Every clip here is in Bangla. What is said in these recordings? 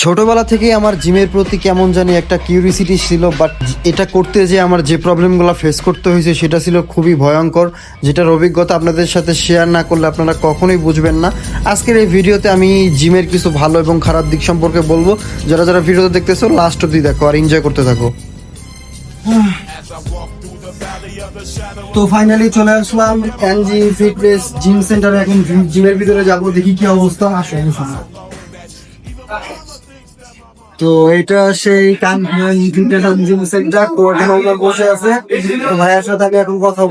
ছোটবেলা থেকেই আমার জিমের প্রতি কেমন জানি একটা কিউরিসিটি ছিল বাট এটা করতে যে আমার যে প্রবলেমগুলো ফেস করতে হয়েছে সেটা ছিল খুবই ভয়ঙ্কর, যেটার অভিজ্ঞতা আপনাদের সাথে শেয়ার না করলে আপনারা কখনোই বুঝবেন না। আজকের এই ভিডিওতে আমি জিমের কিছু ভালো এবং খারাপ দিক সম্পর্কে বলব। যারা যারা ভিডিওতে দেখতেছো লাস্ট অব্দি দেখো আর এনজয় করতে থাকো। তো ফাইনালি চলে আসলাম এনজি ফিটনেস জিম সেন্টারে এখন জিমের ভিতরে যাব, দেখি কি অবস্থা আসলে তো এটা সেই বসে আছে। ভাইয়ের সাথে আমি এখন কথা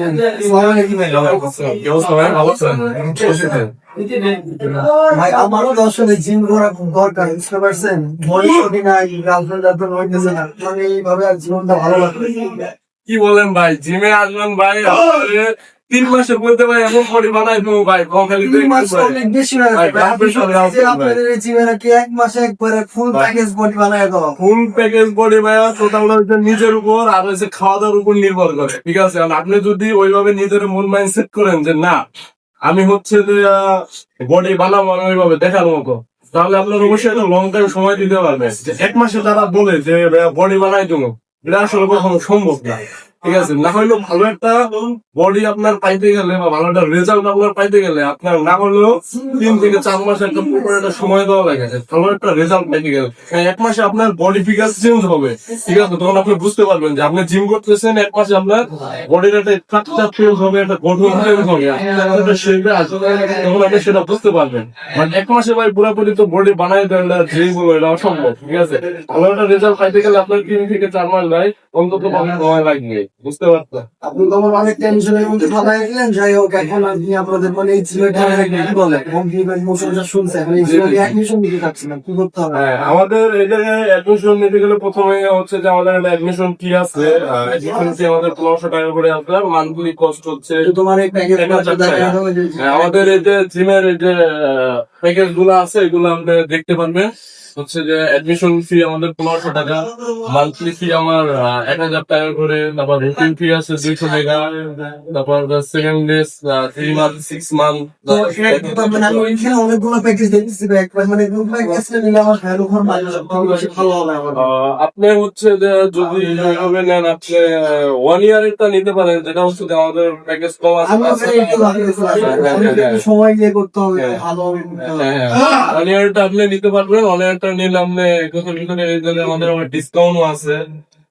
ভাই আমারও তো আসলে জিম করা খুব দরকার বুঝতে পারছেন? বয়স নাই গার্লফ্রেন্ড টার্লফ্রেন্ড হইতেছে না। মানে এইভাবে আর জীবনটা ভালো লাগবে কি বলেন ভাই? জিমে আসবেন ভাই তিন মাসের মধ্যে ভাই এমন বডি বানাই দেবো ভাই কঙ্কালি তিন মাস অনেক বেশি হয়ে যাবে আপনাদের জিমে নাকি এক মাসে একবারে ফুল প্যাকেজ বডি বানায় দেওয়া ফুল প্যাকেজ বডি ভাই টোটাল হচ্ছে নিজের উপর আর হচ্ছে খাওয়া দাওয়ার উপর নির্ভর করে ঠিক আছে? আপনি যদি ওইভাবে নিজের মন মাইন্ড সেট করেন যে না আমি হচ্ছে যে বডি বানাবো আমি ওইভাবে দেখার মতো তাহলে আপনার অবশ্যই একটা লং টাইম সময় দিতে পারবে এক মাসে তারা বলে যে বডি বানাই দেবো। এটা আসলে কখনো সম্ভব না। ঠিক আছে? না হলেও ভালো একটা বডি আপনার পাইতে গেলে বা ভালো একটা রেজাল্ট আপনার পাইতে গেলে আপনার না হলেও তিন থেকে চার মাসে একটা সময় দেওয়া লাগে। ভালো একটা রেজাল্ট পাইতে গেলে। এক মাসে আপনার বডি ফিগার চেঞ্জ হবে। ঠিক আছে? তখন আপনি বুঝতে পারবেন যে আপনি জিম করতেছেন এক মাসে আপনার বডির একটা স্ট্রাকচার চেঞ্জ হবে একটা গঠন চেঞ্জ হবে একটা shape আসবে। তখন আপনি সেটা বুঝতে পারবেন। মানে এক মাসে ভাই পুরোপুরি তো বডি বানাই দেন জিম এটা অসম্ভব ঠিক আছে? ভালো একটা রেজাল্ট পাইতে গেলে আপনার তিন থেকে চার মাস ভাই অন্তত পক্ষে সময় লাগবে। বুঝতে আপনি তো আমার অনেক টেনশনের মধ্যে ফালাই যাই হোক এখন আপনি আপনাদের মানে এই জিমেটা কি বলে? কমপ্লিমেন্ট মোশনটা শুনছেন এই জিমে অ্যাডমিশন দিতে চাচ্ছি কি করতে হবে? হ্যাঁ, আমাদের এই অ্যাডমিশন নিতে গেলে প্রথমে হচ্ছে যে আমাদের একটা অ্যাডমিশন ফি আছে অ্যাডমিশন ফি আমাদের পনেরোশো টাকা করে আছে মান্থলি কস্ট হচ্ছে তোমার এই প্যাকেজ আমাদের এই যে জিমের এই যে প্যাকেজগুলো আছে এগুলো আপনি দেখতে পারবেন। হচ্ছে যে অ্যাডমিশন ফি আমাদের পনেরোশো টাকা মান্থলি ফি আমার এক হাজার টাকা করে তারপর রুটিন ফি আছে দুইশো টাকা তারপর second three month six month মানে অনেকগুলো প্যাকেজ দেখতেছি মানে আপনি হচ্ছে যে যদি এইভাবে নেন আপনি ওয়ান ইয়ারেরটা নিতে পারেন যেটা হচ্ছে যে আমাদের প্যাকেজ কম আছে। ভাবতেছিলাম, অনেক একটু সময় দিয়ে করতে হবে ভালো হবে ওয়ান ইয়ারটা আপনি নিতে পারবেন ওয়ান ইয়ারটা নিলে নিলাম এই জন্য আমাদের আবার ডিসকাউন্টও আছে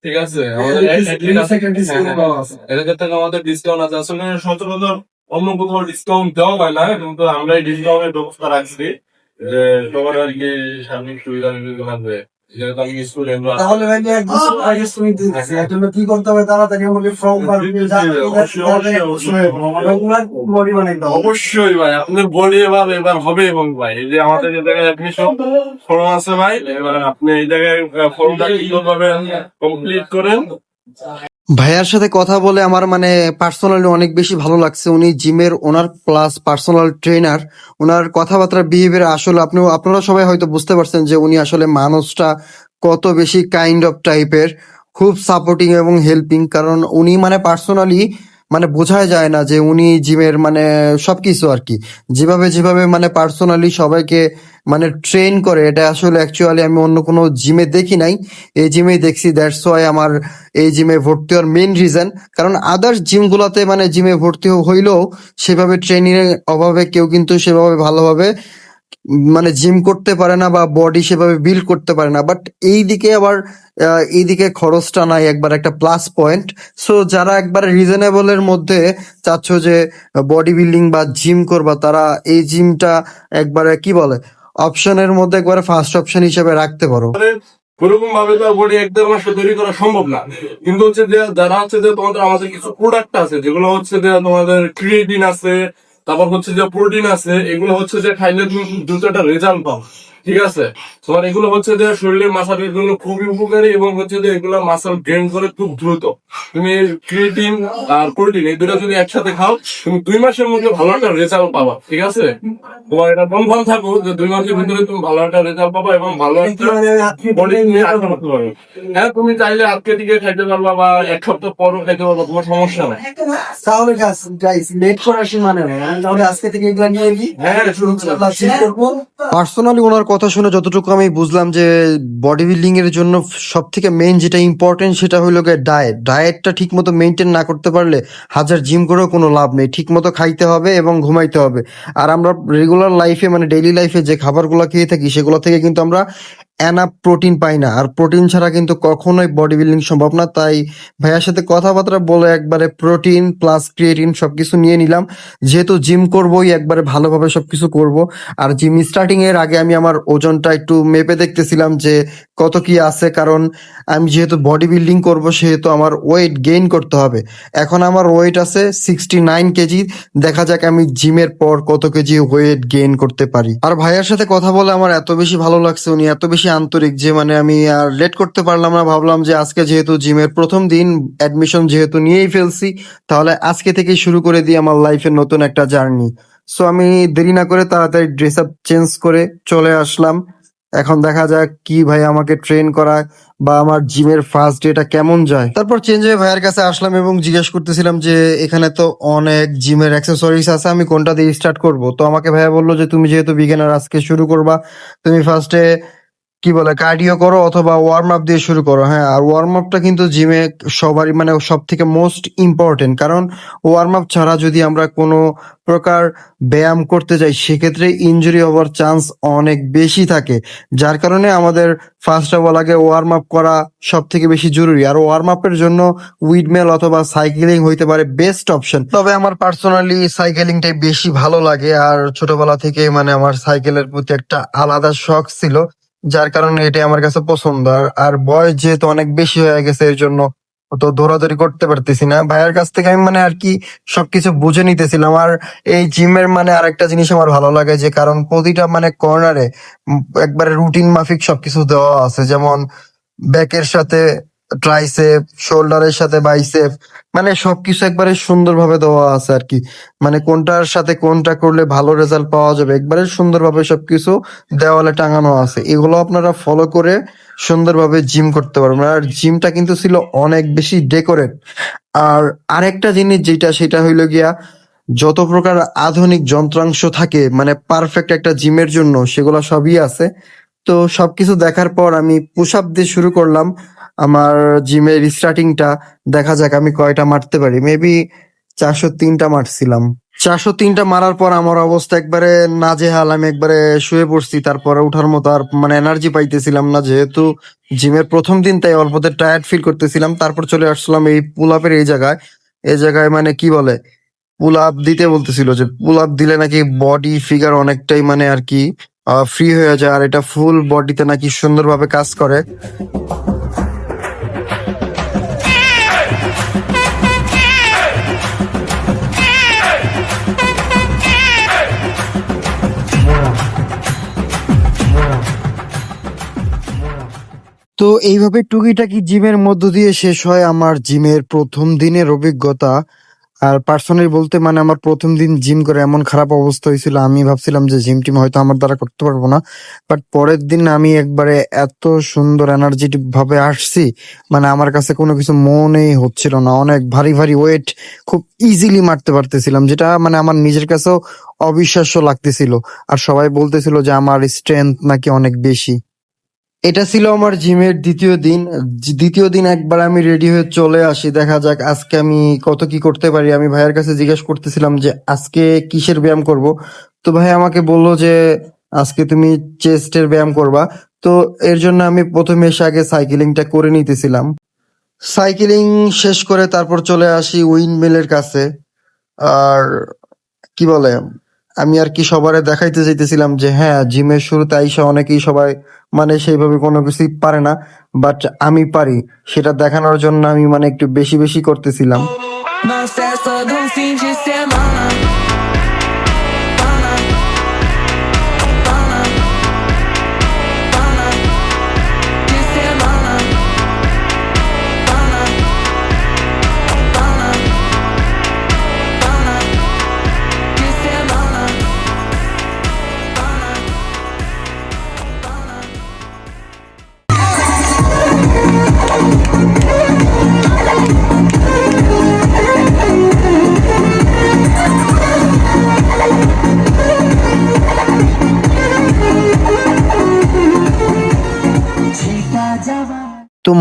ঠিক আছে? আমাদের হ্যাঁ, থেকে আমাদের ডিসকাউন্ট আছে। আসলে সচরাচর অন্য কোথাও ডিসকাউন্ট দেওয়া হয় না কিন্তু আমরা ডিসকাউন্টের ব্যবস্থা রাখছি যে সবার আর কি সার্বিক সুবিধা স্টুডেন্ট তাহলে ভাই এক বছর আগে তুমি দিতেছি এর জন্য কি করতে হবে? তাড়াতাড়ি আমাকে ফর্ম অবশ্যই ভাই আপনি বলি এবার এবার হবে এবং ভাই এই যে আমাদের এই জায়গায় অ্যাডমিশন ফর্ম আছে ভাই এবার আপনি এই জায়গায় ফর্মটা কীভাবে কমপ্লিট করেন। ভাইয়ার সাথে কথা বলে আমার মানে পার্সোনালি অনেক বেশি ভালো লাগছে। উনি জিমের owner plus personal trainer owner কথাবার্তার বিহেভিয়ার আসলে আপনি আপনারা সবাই হয়তো বুঝতে পারছেন যে উনি আসলে মানুষটা কত বেশি কাইন্ড অফ টাইপের খুব সাপোর্টিং এবং হেল্পিং কারণ উনি মানে পার্সোনালি মানে বোঝাই যায় না যে উনি জিমের মানে সবকিছু আর কি। যেভাবে যেভাবে মানে পার্সোনালি সবাইকে মানে ট্রেন করে, এটা আসলে অ্যাকচুয়ালি আমি অন্য কোনো জিমে দেখি নাই। এই জিমে দেখছি দ্যাটস ওয়াই আমার এই জিমে ভর্তি হওয়ার মেইন রিজন কারণ আদার্স জিমগুলোতে মানে জিমে ভর্তি হইলেও সেভাবে ট্রেনিং এর অভাবে কেউ কিন্তু সেভাবে ভালোভাবে মানে জিম করতে পারে না বা বডি সেভাবে বিল্ড করতে পারে না বাট এই দিকে আবার আহ, এইদিকে খরচটা নাই একবার একটা প্লাস পয়েন্ট সো যারা একবার রিজনেবল এর মধ্যে চাচ্ছ যে বডি বিল্ডিং বা জিম করবা তারা এই জিমটা একবারে কি বলে অপশনের মধ্যে একবারে ফার্স্ট অপশন হিসেবে রাখতে পারো। ওরকম ভাবে তো বডি তৈরি করা সম্ভব না। কিন্তু হচ্ছে যে যারা হচ্ছে যে তোমাদের আমাদের কিছু প্রোডাক্ট আছে যেগুলো হচ্ছে যে তোমাদের ক্রিয়েটিন আছে তারপর হচ্ছে যে প্রোটিন আছে এগুলো হচ্ছে যে খাইলে দুটো একটা রেজাল্ট পাও ঠিক আছে? তোমার এগুলো হচ্ছে যে শরীরের মাসালের জন্য খুবই উপকারী এবং হচ্ছে যে এগুলো মাসাল গেইন করে খুব দ্রুত। তুমি ক্রিয়েটিন আর প্রোটিন এই দুটো যদি একসাথে খাও তুমি দুই মাসের মধ্যে ভালো একটা রেজাল্ট পাবা ঠিক আছে? তোমার এটা কনফার্ম থাকো যে দুই মাসের ভিতরে তুমি ভালো একটা রেজাল্ট পাবা এবং ভালো একটা বডি নিয়ে আসতে পারবে হ্যাঁ তুমি চাইলে আজকে থেকে খাইতে পারবা বা এক সপ্তাহ পরও খাইতে পারবা তোমার সমস্যা নাই। তাহলে গাইস লেট করার সীমা তাহলে আজকে থেকে এগুলা নিয়ে নিই। হ্যাঁ শুরু পার্সোনালি ওনার কথা শুনে যতটুকু আমি বুঝলাম যে বডি বিল্ডিং এর জন্য সব থেকে মেইন যেটা ইম্পর্টেন্ট সেটা হলো গিয়ে ডায়েট ডায়েটটা ঠিক মতো মেনটেন না করতে পারলে হাজার জিম করেও কোনো লাভ নেই। ঠিক মতো খাইতে হবে এবং ঘুমাইতে হবে। আর আমরা রেগুলার লাইফে মানে ডেইলি লাইফে যে খাবারগুলো খেয়ে থাকি, সেগুলো থেকে কিন্তু আমরা এনাফ প্রোটিন পাই না। আর প্রোটিন ছাড়া কিন্তু কখনোই বডি বিল্ডিং সম্ভব না। তাই ভাইয়ার সাথে কথাবার্তা বলে একবারে প্রোটিন প্লাস ক্রিয়েটিন সবকিছু নিয়ে নিলাম। যেহেতু জিম করবোই, একবারে ভালোভাবে সবকিছু করব। আর জিম স্টার্টিং এর আগে আমি আমার ওজনটা একটু মেপে দেখতেছিলাম যে কত কি আছে। কারণ আমি যেহেতু বডি বিল্ডিং করব, সেহেতু আমার ওয়েট গেইন করতে হবে। এখন আমার ওয়েট আছে সিক্সটি নাইন কেজি দেখা যাক আমি জিমের পর কত কেজি ওয়েট গেইন করতে পারি। আর ভাইয়ার সাথে কথা বলে আমার এত বেশি ভালো লাগছে, উনি এত বেশি আন্তরিক যে মানে আমি আর লেট করতে পারলাম না। ভাবলাম যে আজকে যেহেতু জিমের প্রথম দিন অ্যাডমিশন যেহেতু নিয়েই ফেলছি, তাহলে আজকে থেকেই শুরু করে দিই আমার লাইফের নতুন একটা জার্নি সো আমি দেরি না করে তাড়াতাড়ি ড্রেস আপ চেঞ্জ করে চলে আসলাম। এখন দেখা যাক কি ভাই আমাকে ট্রেন করায় বা আমার জিমের ফার্স্ট ডেটা কেমন যায়। তারপর চেঞ্জ হয়ে ভাইয়ের কাছে আসলাম এবং জিজ্ঞেস করতেছিলাম যে, এখানে তো অনেক জিমের অ্যাক্সেসরিজ আছে, আমি কোনটা দিয়ে স্টার্ট করব? তো আমাকে ভাইয়া বলল যে, তুমি যেহেতু বিগিনার আজকে শুরু করবা। তুমি ফার্স্টে কি বলে কার্ডিও করো অথবা ওয়ার্ম আপ দিয়ে শুরু করো হ্যাঁ আর ওয়ার্ম আপটা কিন্তু জিমে সবারই মানে সব থেকে মোস্ট ইম্পর্টেন্ট কারণ ওয়ার্ম আপ ছাড়া যদি আমরা কোনো প্রকার ব্যায়াম করতে যাই, সেক্ষেত্রে ইনজুরি হওয়ার চান্স অনেক বেশি থাকে, যার কারণে আমাদের ফার্স্ট অফ অল আগে ওয়ার্ম আপ করা সব থেকে বেশি জরুরি, আর ওয়ার্ম আপের জন্য উইডমেল অথবা সাইকেলিং হইতে পারে বেস্ট অপশন তবে আমার পার্সোনালি সাইকেলিংটাই বেশি ভালো লাগে, আর ছোটবেলা থেকে মানে আমার সাইকেলের প্রতি একটা আলাদা শখ ছিল যার কারণে এটাই আমার কাছে পছন্দ। আর- আর বয়স যেহেতু অনেক বেশি হয়ে গেছে, এর জন্য তো দৌড়াদৌড়ি করতে পারতেছি না। ভাইয়ের কাছ থেকে আমি মানে আর কি সবকিছু বুঝে নিতেছিলাম। আর এই জিমের মানে আরেকটা জিনিস আমার ভালো লাগে যে, কারণ প্রতিটা মানে কর্নারে একবারে রুটিন মাফিক সবকিছু দেওয়া আছে। যেমন ব্যাকের সাথে ট্রাইসেপ শোল্ডারের সাথে বাইসেপ মানে সবকিছু একবারে সুন্দরভাবে দেওয়া আছে আর কি। মানে কোনটার সাথে কোনটা করলে ভালো রেজাল্ট পাওয়া যাবে, একবারে সুন্দরভাবে সবকিছু দেওয়ালে টাঙানো আছে। এগুলো আপনারা ফলো করে সুন্দরভাবে জিম করতে পারবেন। আর জিমটা কিন্তু ছিল অনেক বেশি ডেকোরেট আর আরেকটা জিনিস যেটা, সেটা হইল গিয়া যত প্রকার আধুনিক যন্ত্রাংশ থাকে মানে পারফেক্ট একটা জিমের জন্য, সেগুলো সবই আছে। তো সবকিছু দেখার পর আমি পুশ আপ দিয়ে শুরু করলাম আমার জিমের স্টার্টিংটা দেখা যাক আমি কয়টা মারতে পারি। মেবি চারশো তিনটা মারছিলাম। চারশো তিনটা মারার পর আমার অবস্থা একবারে নাজেহাল। আমি একবারে শুয়ে পড়ছি। তারপরে উঠার মতো আর মানে এনার্জি পাইতেছিলাম না। যেহেতু জিমের প্রথম দিন, তাই অল্পতে টায়ার্ড ফিল করতেছিলাম। তারপর চলে আসলাম এই পুল আপের এই জায়গায়। এই জায়গায় মানে কি বলে? পুল আপ দিতে বলতেছিল যে পুল আপ দিলে নাকি বডি ফিগার অনেকটাই মানে আর কি ফ্রি হয়ে যায় আর এটা ফুল বডিতে নাকি সুন্দরভাবে কাজ করে। তো এইভাবে টুকিটাকি জিমের মধ্য দিয়ে শেষ হয় আমার জিমের প্রথম দিনের অভিজ্ঞতা। আর পার্সোনালি বলতে মানে আমার প্রথম দিন জিম করে এমন খারাপ অবস্থা হয়েছিল, আমি ভাবছিলাম যে জিম টিম হয়তো আমার দ্বারা করতে পারব না। বাট পরের দিন আমি একবারে এত সুন্দর এনার্জেটিক ভাবে আসছি মানে আমার কাছে কোনো কিছু মনেই হচ্ছিল না। অনেক ভারী ভারী ওয়েট খুব ইজিলি মারতে পারতেছিলাম, যেটা মানে আমার নিজের কাছেও অবিশ্বাস্য লাগতেছিল। আর সবাই বলতেছিল যে আমার স্ট্রেংথ নাকি অনেক বেশি। এটা ছিল আমার জিমের দ্বিতীয় দিন। দ্বিতীয় দিন একবার আমি রেডি হয়ে চলে আসি। দেখা যাক আজকে আমি কত কি করতে পারি। আমি ভাইয়ের কাছে জিজ্ঞেস করতেছিলাম যে, আজকে কিসের ব্যায়াম করব? তো ভাই আমাকে বলল যে, আজকে তুমি চেস্টের ব্যায়াম করবা। তো এর জন্য আমি প্রথমে এসে আগে সাইকেলিংটা করে নিতেছিলাম। সাইকেলিং শেষ করে তারপর চলে আসি উইন্ডমিলের কাছে। আর কি বলে? আমি আর কি সবারে দেখাইতে চাইতেছিলাম যে হ্যাঁ জিমের শুরুতে আইসা অনেকেই সবাই মানে সেইভাবে কোনো কিছুই পারে না বাট আমি পারি। সেটা দেখানোর জন্য আমি মানে একটু বেশি বেশি করতেছিলাম।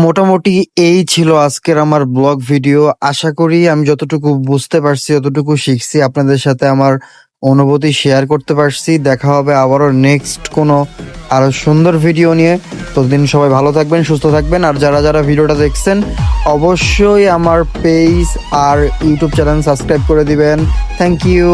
মোটামুটি এই ছিল আজকের আমার ব্লগ ভিডিও। আশা করি আমি যতটুকু বুঝতে পারছি যতটুকু শিখছি। আপনাদের সাথে আমার অনুভূতি শেয়ার করতে পারছি। দেখা হবে আবারও নেক্সট কোনো আরও সুন্দর ভিডিও নিয়ে। ততদিন সবাই ভালো থাকবেন, সুস্থ থাকবেন। আর যারা যারা ভিডিওটা দেখছেন, অবশ্যই আমার পেজ আর ইউটিউব চ্যানেল সাবস্ক্রাইব করে দিবেন। Thank you